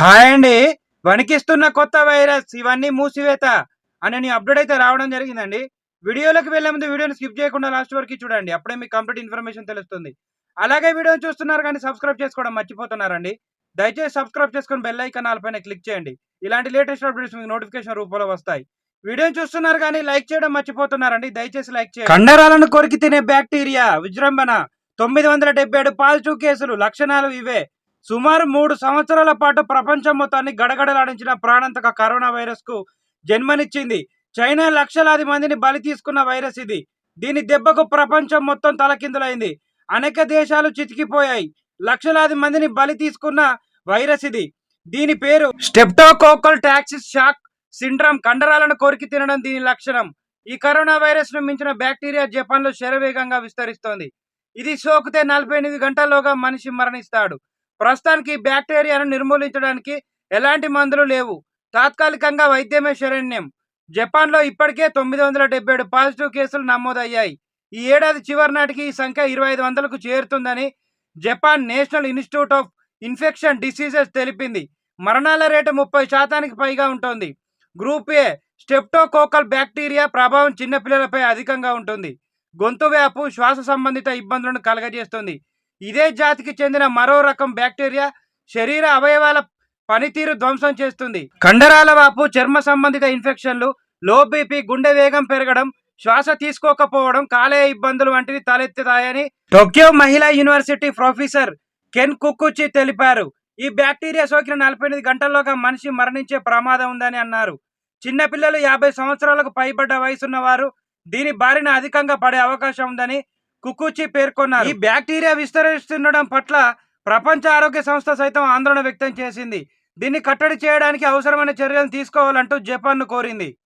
Hi అండి. వణికిస్తున్న కొత్త virus. ఇవన్నీ మూసివేత అని నేను అప్డేట్ అయితే రావడం జరిగిందండి. వీడియోలోకి వెళ్ళే ముందు వీడియోని స్కిప్ చేయకుండా లాస్ట్ వరకు చూడండి. అప్పుడే మీకు కంప్లీట్ ఇన్ఫర్మేషన్ తెలుస్తుంది. అలాగే వీడియో చూస్తున్నారు కానీ సబ్స్క్రైబ్ చేసుకోవడం మర్చిపోతున్నారండి. దయచేసి సబ్స్క్రైబ్ చేసుకొని బెల్ ఐకాన్ పైన క్లిక్ చేయండి. ఇలాంటి లేటెస్ట్ అప్డేట్స్ మీకు నోటిఫికేషన్ రూపంలో వస్తాయి. వీడియోని చూస్తున్నారు కానీ లైక్ చేయడం మర్చిపోతున్నారండి. దయచేసి లైక్ చేయండి. కండరాలను కొరికి తినే బ్యాక్టీరియా విజృంభణ తొమ్మిది వందల డెబ్బై ఏడు పాజిటివ్ కేసులు లక్షణాలు ఇవే. సుమారు మూడు సంవత్సరాల పాటు ప్రపంచం మొత్తాన్ని గడగడలాడించిన ప్రాణాంతక కరోనా వైరస్కు జన్మనిచ్చింది. చైనా లక్షలాది మందిని బలి తీసుకున్న వైరస్ ఇది. దీని దెబ్బకు ప్రపంచం మొత్తం తలకిందులైంది. అనేక దేశాలు చితికిపోయాయి. లక్షలాది మందిని బలి తీసుకున్న వైరస్ ఇది. దీని పేరు స్టెప్టోకోకల్ టాక్సిస్ షాక్ సిండ్రమ్. కండరాలను కొరికి తినడం దీని లక్షణం. ఈ కరోనా వైరస్ను మించిన బ్యాక్టీరియా జపాన్లో శరవేగంగా విస్తరిస్తోంది. ఇది సోకితే నలభై ఎనిమిది గంటల్లోగా మనిషి మరణిస్తాడు. ప్రస్తుతానికి బ్యాక్టీరియాను నిర్మూలించడానికి ఎలాంటి మందులు లేవు. తాత్కాలికంగా వైద్యమే శరణ్యం. జపాన్లో ఇప్పటికే తొమ్మిది వందల డెబ్బై ఏడు పాజిటివ్ కేసులు నమోదయ్యాయి. ఈ ఏడాది చివరి నాటికి ఈ సంఖ్య ఇరవై ఐదు వందలకు చేరుతుందని Japan national institute of infection diseases తెలిపింది. మరణాల రేటు ముప్పై శాతానికి పైగా ఉంటుంది. గ్రూప్ ఏ స్టెప్టోకోకల్ బ్యాక్టీరియా ప్రభావం చిన్నపిల్లలపై అధికంగా ఉంటుంది. గొంతు వ్యాపు శ్వాస సంబంధిత ఇబ్బందులను కలగజేస్తుంది. ఇదే జాతికి చెందిన మరో రకం బ్యాక్టీరియా శరీర అవయవాల పనితీరు ధ్వంసం చేస్తుంది. కండరాల వాపు చర్మ సంబంధిత ఇన్ఫెక్షన్లు లో బీపీ గుండె వేగం పెరగడం శ్వాస తీసుకోకపోవడం కాలేయ ఇబ్బందులు వంటివి తలెత్తుతాయని టోక్యో మహిళా యూనివర్సిటీ ప్రొఫెసర్ కెన్ కుక్కుచి తెలిపారు. ఈ బ్యాక్టీరియా సోకిన నలభై ఎనిమిది గంటల్లోగా మనిషి మరణించే ప్రమాదం ఉందని అన్నారు. చిన్నపిల్లలు యాభై సంవత్సరాలకు పైబడ్డ వయసున్న వారు దీని బారిన అధికంగా పడే అవకాశం ఉందని కుకుచి పేర్కొన్నారు. ఈ బ్యాక్టీరియా విస్తరిస్తుండడం పట్ల ప్రపంచ ఆరోగ్య సంస్థ సైతం ఆందోళన వ్యక్తం చేసింది. దీన్ని కట్టడి చేయడానికి అవసరమైన చర్యలు తీసుకోవాలంటూ జపాన్ను కోరింది.